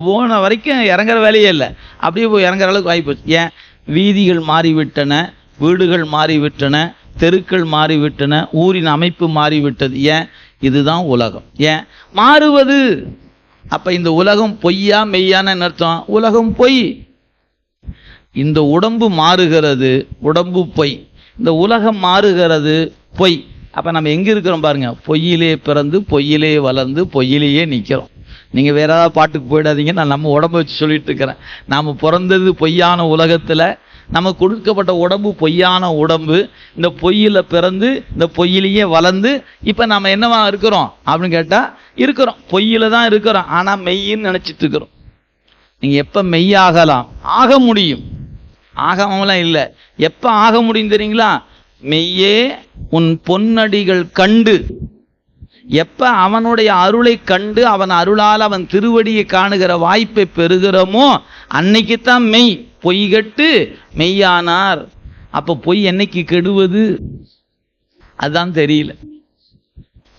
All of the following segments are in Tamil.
போன வரைக்கும் இறங்குற வேலையே இல்லை. அப்படியே போய் இறங்குற அளவுக்கு வாய்ப்பு ஏன்? வீதிகள் மாறிவிட்டன வீடுகள் மாறிவிட்டன தெருக்கள் மாறிவிட்டன ஊரின் அமைப்பு மாறிவிட்டது. ஏன்? இதுதான் உலகம். ஏன்? மாறுவது. அப்போ இந்த உலகம் பொய்யா மெய்யான அர்த்தம்? உலகம் பொய். இந்த உடம்பு மாறுகிறது உடம்பு பொய். இந்த உலகம் மாறுகிறது பொய். அப்போ நம்ம எங்கே இருக்கிறோம் பாருங்கள் பொய்யிலே பிறந்து பொய்யிலே வளர்ந்து பொய்யிலேயே நிற்கிறோம் நீங்கள் வேறு ஏதாவது பாட்டுக்கு போயிடாதீங்க. நான் நம்ம உடம்ப வச்சு சொல்லிட்டு இருக்கிறேன். நாம் பிறந்தது பொய்யான உலகத்தில் நமக்கு கொடுக்கப்பட்ட உடம்பு பொய்யான உடம்பு இந்த பொய்யில் பிறந்து இந்த பொய்யிலேயே வளர்ந்து இப்போ நம்ம என்னவா இருக்கிறோம் அப்படின்னு கேட்டால் இருக்கிறோம். பொய்யில் தான் இருக்கிறோம். ஆனால் மெய்யின்னு நினச்சிட்டு இருக்கிறோம். நீங்கள் எப்போ மெய்யாகலாம் ஆக முடியும். ஆகாமலாம் இல்லை. எப்போ ஆக முடியும் தெரியுங்களா? மெய்யே உன் பொன்னடிகள் கண்டு. எப்போ அவனுடைய அருளை கண்டு அவன் அருளால் அவன் திருவடியை காணுகிற வாய்ப்பை பெறுகிறோமோ அன்னைக்குத்தான் மெய் பொய் கட்டு மெய்யானார். அப்போ பொய் என்னைக்கு கெடுவது? அதான் தெரியல.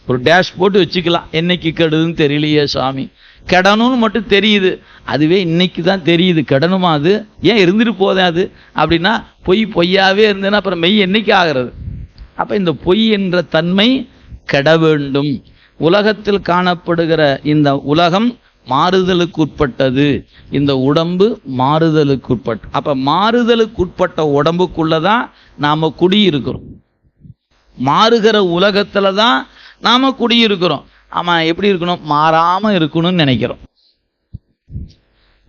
ஒரு டேஷ் போட்டு வச்சுக்கலாம். என்னைக்கு கெடுதுன்னு தெரியலையே சாமி. கெடணும்னு மட்டும் தெரியுது. அதுவே இன்னைக்கு தான் தெரியுது. கெடணுமா அது? ஏன் இருந்துட்டு போதே அது? அப்படின்னா பொய் பொய்யாவே இருந்ததுன்னா அப்புறம் மெய் என்னைக்கு ஆகிறது? அப்போ இந்த பொய் என்ற தன்மை கெட வேண்டும். உலகத்தில் காணப்படுகிற இந்த உலகம் மாறுதலுக்குட்பட்டது. இந்த உடம்பு மாறுதலுக்குட்பட்ட அப்போ மாறுதலுக்குட்பட்ட உடம்புக்குள்ளே தான் நாம் குடியிருக்கிறோம். மாறுகிற உலகத்தில் தான் நாம் குடியிருக்கிறோம். ஆமாம் எப்படி இருக்கணும்? மாறாமல் இருக்கணும்னு நினைக்கிறோம்.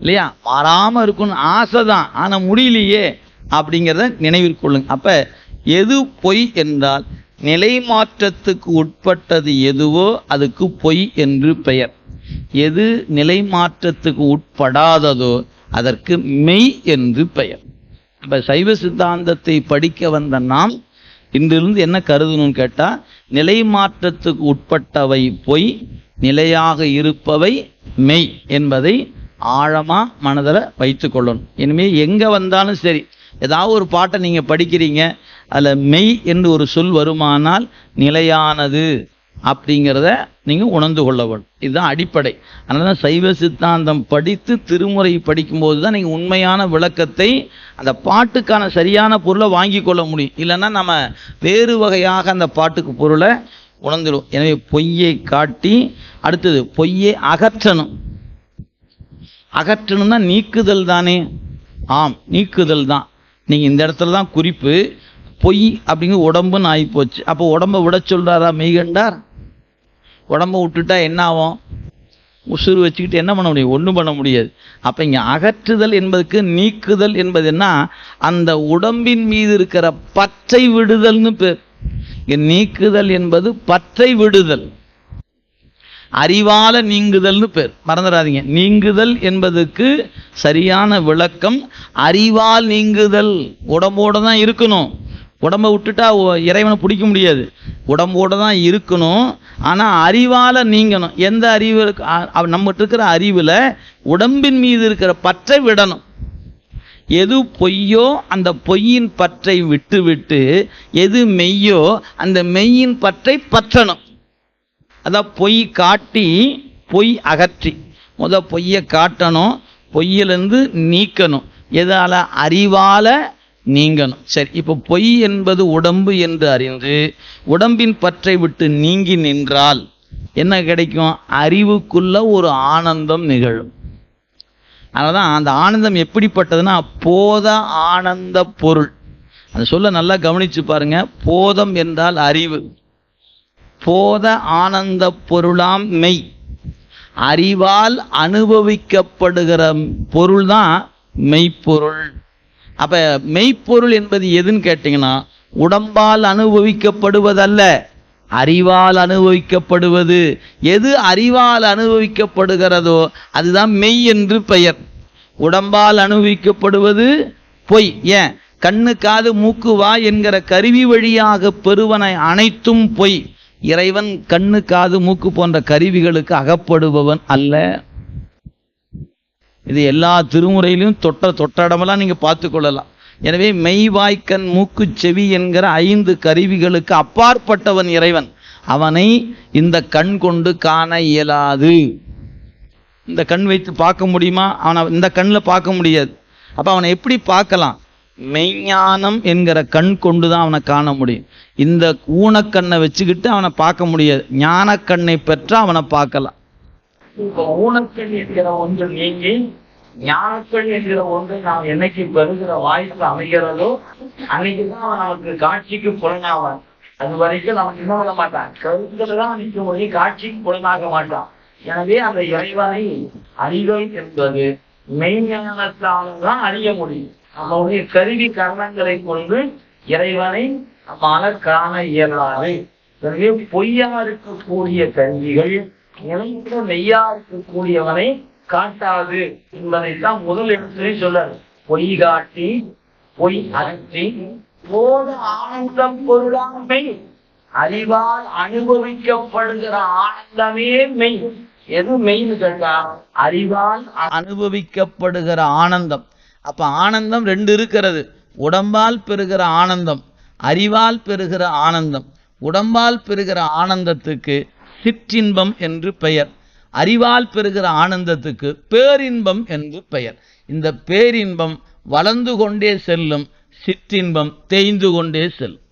இல்லையா? மாறாமல் இருக்கணும் ஆசை தான் ஆனால் முடியலையே. அப்படிங்கிறத நினைவில் அப்போ எது பொய் என்றால் நிலை மாற்றத்துக்கு உட்பட்டது எதுவோ அதுக்கு பொய் என்று பெயர். எது நிலை மாற்றத்துக்கு உட்படாததோ அதற்கு மெய் என்று பெயர். இப்போ சைவ சித்தாந்தத்தை படிக்க வந்த நாம் இன்றிலிருந்து என்ன கருதணும்னு கேட்டால் நிலை மாற்றத்துக்கு உட்பட்டவை பொய் நிலையாக இருப்பவை மெய் என்பதை ஆழமாக மனதில் வைத்து கொள்ளணும். இனிமேல் எங்கே வந்தாலும் சரி ஏதாவது ஒரு பாட்டை நீங்க படிக்கிறீங்க அதில் மெய் என்று ஒரு சொல் வருமானால் நிலையானது அப்படிங்கிறத நீங்க உணர்ந்து கொள்ள வேண்டும் இதுதான் அடிப்படை. அதனால தான் சைவ சித்தாந்தம் படித்து திருமுறை படிக்கும்போது தான் நீங்க உண்மையான விளக்கத்தை அந்த பாட்டுக்கான சரியான பொருளை வாங்கி கொள்ள முடியும். இல்லைன்னா நம்ம வேறு வகையாக அந்த பாட்டுக்கு பொருளை உணர்ந்துடும் எனவே பொய்யை காட்டி அடுத்தது பொய்யை அகற்றணும். அகற்றணும்னா நீக்குதல் தானே. ஆம் நீக்குதல் தான். நீங்கள் இந்த இடத்துல தான் குறிப்பு. பொய் அப்படிங்கிற உடம்புன்னு ஆகிப்போச்சு அப்போ உடம்பை விட சொல்கிறாரா மெய்கண்டார்? உடம்ப விட்டுட்டா என்ன ஆகும்? உசுறு வச்சுக்கிட்டு என்ன பண்ண முடியும்? ஒன்றும் பண்ண முடியாது. அப்போ இங்கே அகற்றுதல் என்பதுக்கு நீக்குதல் என்பது என்ன? அந்த உடம்பின் மீது இருக்கிற பற்றை விடுதல்னு பேர். இங்கே நீக்குதல் என்பது பற்றை விடுதல். அறிவால நீங்குதல்னு பேர். மறந்துடாதீங்க. நீங்குதல் என்பதுக்கு சரியான விளக்கம் அறிவால் நீங்குதல். உடம்போட தான் இருக்கணும். உடம்பை விட்டுட்டா ஒ- இறைவனை பிடிக்க முடியாது. உடம்போட தான் இருக்கணும். ஆனால் அறிவால் நீங்கணும். எந்த அறிவு இருக்கு? நம்மகிட்ட இருக்கிற அறிவில் உடம்பின் மீது இருக்கிற பற்றை விடணும். எது பொய்யோ அந்த பொய்யின் பற்றை விட்டு விட்டு எது மெய்யோ அந்த மெய்யின் பற்றை பற்றணும். அதான் பொய் காட்டி பொய் அகற்றி. முத பொய்யை காட்டணும் பொய்யிலேருந்து நீக்கணும். எதால் அறிவால் நீங்கணும். சரி இப்போ பொய் என்பது உடம்பு என்று அறிந்து உடம்பின் பற்றை விட்டு நீங்கி நின்றால் என்ன கிடைக்கும்? அறிவுக்குள்ள ஒரு ஆனந்தம் நிகழும். அதனாலதான் அந்த ஆனந்தம் எப்படிப்பட்டதுன்னா போத ஆனந்த பொருள். அந்த சொல்ல நல்லா கவனித்து பாருங்க. போதம் என்றால் அறிவு. போத ஆனந்த பொருளாம் மெய். அறிவால் அனுபவிக்கப்படுகிற பொருள் தான் மெய்ப்பொருள். அப்ப மெய்ப்பொருள் என்பது எதுன்னு கேட்டீங்கன்னா உடம்பால் அனுபவிக்கப்படுவதல்ல அறிவால் அனுபவிக்கப்படுவது. எது அறிவால் அனுபவிக்கப்படுகிறதோ அதுதான் மெய் என்று பெயர். உடம்பால் அனுபவிக்கப்படுவது பொய். ஏன்? கண்ணு காது மூக்கு வா என்கிற கருவி வழியாக பெறுவன அனைத்தும் பொய். இறைவன் கண்ணு காது மூக்கு போன்ற கருவிகளுக்கு அகப்படுபவன் அல்ல. இது எல்லா திருமுறையிலும் தொட்ட தொட்டடமெல்லாம் நீங்கள் பார்த்து கொள்ளலாம். எனவே மெய்வாய்க்கண் மூக்கு செவி என்கிற ஐந்து கருவிகளுக்கு அப்பாற்பட்டவன் இறைவன். அவனை இந்த கண் கொண்டு காண இயலாது. இந்த கண் வைத்து பார்க்க முடியுமா? அவனை இந்த கண்ணில் பார்க்க முடியாது. அப்போ அவனை எப்படி பார்க்கலாம்? மெய்ஞானம் என்கிற கண் கொண்டு தான் அவனை காண முடியும். இந்த ஊனக்கண்ணை வச்சுக்கிட்டு அவனை பார்க்க முடியாது. ஞானக்கண்ணை பெற்று அவனை பார்க்கலாம். ஊனக்கண் என்கிற ஒன்று நீங்கி ஞானக்கண் என்கிற ஒன்று நாம் என்னைக்கு பெறுகிற வாய்ப்பு அமைகிறதோ அன்னைக்கு தான் அவன் நமக்கு காட்சிக்கு புலனாவான். அது வரைக்கும் நமக்கு என்ன பண்ண மாட்டான். கருத்துல தான் நிற்க முடியும் காட்சிக்கு புலனாக மாட்டான். எனவே அந்த இறைவனை அறிவை என்பது மெய்ஞானத்தால் தான் அறிய முடியும். நம்முடைய கருவி கரணங்களை கொண்டு இறைவனை நம்மால காண இயலாது. எனவே பொய்யா இருக்கக்கூடிய கருவிகள் நிலைத்த மெய்யா இருக்கக்கூடியவனை காட்டாது என்பதைத்தான் முதல் இடத்திலே சொல்றாரு பொய் காட்டி பொய் அகற்றி போத ஆனந்தம் பொருளாமை அறிவால் அனுபவிக்கப்படுகிற ஆனந்தமே மெய். எது மெய்ன்னு கேட்டா அறிவால் அனுபவிக்கப்படுகிற ஆனந்தம். அப்போ ஆனந்தம் ரெண்டு இருக்கிறது. உடம்பால் பெறுகிற ஆனந்தம் அறிவால் பெறுகிற ஆனந்தம். உடம்பால் பெறுகிற ஆனந்தத்துக்கு சிற்றின்பம் என்று பெயர். அறிவால் பெறுகிற ஆனந்தத்துக்கு பேரின்பம் என்று பெயர். இந்த பேரின்பம் வளர்ந்து கொண்டே செல்லும் சிற்றின்பம் தேய்ந்து கொண்டே செல்லும்.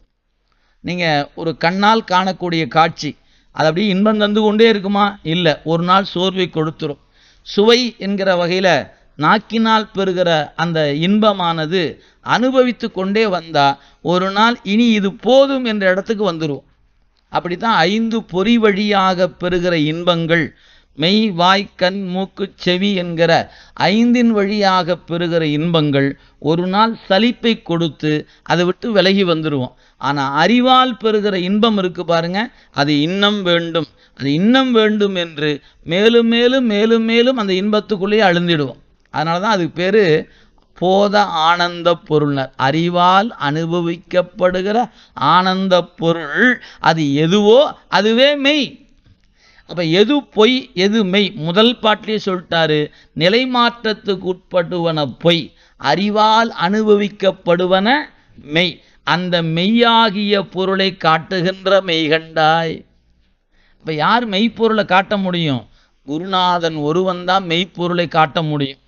நீங்கள் ஒரு கண்ணால் காணக்கூடிய காட்சி அது அப்படியே இன்பம் தந்து கொண்டே இருக்குமா? இல்லை ஒரு நாள் சோர்வை கொடுத்துரும். சுவை என்கிற வகையில் நாக்கினால் பெறுகிற அந்த இன்பமானது அனுபவித்து கொண்டே வந்தால் ஒரு நாள் இனி இது போதும் என்ற இடத்துக்கு வந்துருவோம் அப்படித்தான் ஐந்து பொறி வழியாக பெறுகிற இன்பங்கள் மெய் வாய் கண் மூக்கு செவி என்கிற ஐந்தின் வழியாக பெறுகிற இன்பங்கள் ஒரு நாள் சலிப்பை கொடுத்து அதை விட்டு விலகி வந்துடுவோம் ஆனால் அறிவால் பெறுகிற இன்பம் இருக்கு பாருங்க அது இன்னம் வேண்டும். அது இன்னம் வேண்டும் என்று மேலும் மேலும் மேலும் மேலும் அந்த இன்பத்துக்குள்ளேயே அழுந்திடுவோம். அதனால தான் அதுக்கு பேரு போத ஆனந்த பொருள்னர். அறிவால் அனுபவிக்கப்படுகிற ஆனந்த பொருள் அது எதுவோ அதுவே மெய். அப்ப எது பொய் எது மெய்? முதல் பாட்டிலே சொல்லிட்டாரு நிலை மாற்றத்துக்கு உட்படுவன பொய் அறிவால் அனுபவிக்கப்படுவன மெய். அந்த மெய்யாகிய பொருளை காட்டுகின்ற மெய்கண்டாய் இப்போ யார் மெய்ப்பொருளை காட்ட முடியும்? குருநாதன் ஒருவன் தான் மெய்ப்பொருளை காட்ட முடியும்.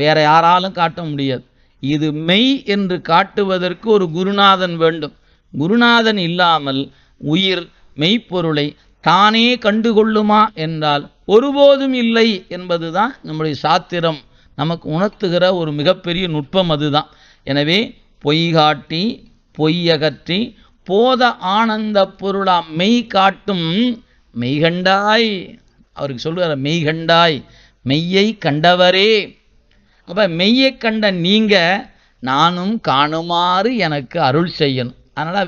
வேற யாராலும் காட்ட முடியாது. இது மெய் என்று காட்டுவதற்கு ஒரு குருநாதன் வேண்டும். குருநாதன் இல்லாமல் உயிர் மெய்ப்பொருளை தானே கண்டுகொள்ளுமா என்றால் ஒருபோதும் இல்லை என்பதுதான் நம்முடைய சாத்திரம். நமக்கு உணர்த்துகிற ஒரு மிகப்பெரிய நுட்பம் அதுதான். எனவே பொய் காட்டி பொய்யகற்றி போத ஆனந்த பொருளா மெய் காட்டும் மெய்கண்டாய். அவருக்கு சொல்லுவார் மெய்கண்டாய் மெய்யை கண்டவரே. அப்போ மெய்யை கண்ட நீங்கள் நானும் காணுமாறு எனக்கு அருள் செய்யணும். அதனால்